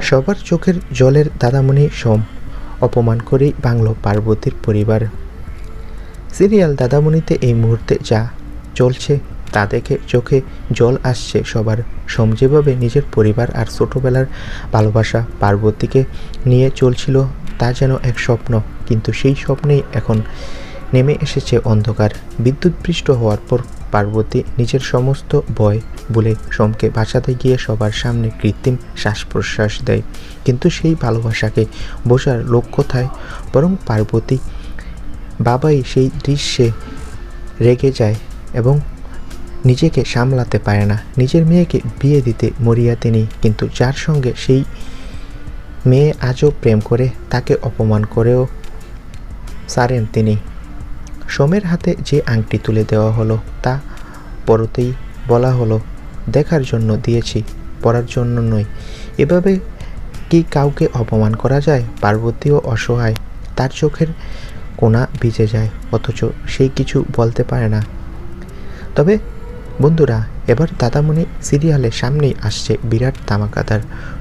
সবার চোখের জলের দাদামণি সোম, অপমান করেই বাংলো পার্বতীর পরিবার। সিরিয়াল দাদামণিতে এই মুহূর্তে যা চলছে, তা দেখে চোখে জল আসছে সবার। সোম যেভাবে নিজের পরিবার আর ছোটোবেলার ভালোবাসা পার্বতীকে নিয়ে চলছিল, তা যেন এক স্বপ্ন, কিন্তু সেই স্বপ্নেই এখন নেমে এসেছে অন্ধকার। বিদ্যুৎপৃষ্ট হওয়ার পর পার্বতী নিজের সমস্ত ভয় বলে সোমকে বাঁচাতে গিয়ে সবার সামনে কৃত্রিম শ্বাস প্রশ্বাস দেয়। কিন্তু সেই ভালোবাসাকে বোঝার লোক কোথায়? বরং পার্বতী বাবাই সেই দৃশ্যে রেগে যায় এবং নিজেকে সামলাতে পারে না। নিজের মেয়েকে বিয়ে দিতে মরিয়া তিনি, কিন্তু যার সঙ্গে সেই মেয়ে আজও প্রেম করে, তাকে অপমান করেও সারেন তিনি। সোমের হাতে যে আংটি তুলে দেওয়া হলো, তা পরতেই বলা হলো, দেখার জন্য দিয়েছি পড়ার জন্য নয় এভাবে কি কাউকে অপমান করা যায়? পার্বতীও অসহায়, তার চোখের কোনা ভিজে যায়, অথচ সেই কিছু বলতে পারে না। তবে বন্ধুরা, এবার দাদামণি সিরিয়ালের সামনেই আসছে বিরাট তামাকাদার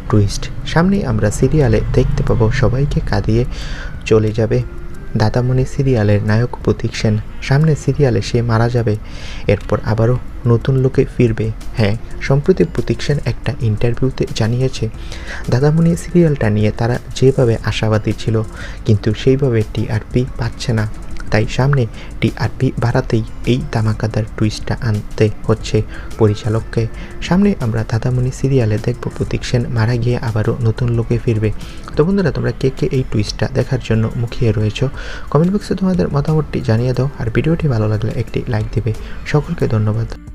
টুইস্ট সামনেই আমরা সিরিয়ালে দেখতে পাবো সবাইকে কাঁদিয়ে চলে যাবে দাদামণি সিরিয়ালের নায়ক প্রতীক সেন। সামনে সিরিয়ালে সে মারা যাবে। এরপর আবারও নতুন লোকে ফিরবে। হ্যাঁ সম্প্রতি প্রতীক সেন একটা ইন্টারভিউতে জানিয়েছে, দাদামণি সিরিয়ালটা নিয়ে তারা যেভাবে আশাবাদী ছিল, কিন্তু সেইভাবে টিআরপি পাচ্ছে না। তাই সামনে টি টিআরপি বাড়াতেই এই দামাকাদার টুইস্টটা আনতে হচ্ছে পরিচালককে। সামনে আমরা দাদামণি সিরিয়ালে দেখব প্রতীক সেন মারা গিয়ে আবারও নতুন লোকে ফিরবে। তো বন্ধুরা, তোমরা কে কে এই টুইস্টটা দেখার জন্য মুখিয়ে রয়েছ? কমেন্ট বক্সে তোমাদের মতামতটি জানিয়ে দাও। আর ভিডিওটি ভালো লাগলে একটি লাইক দিবে। সকলকে ধন্যবাদ।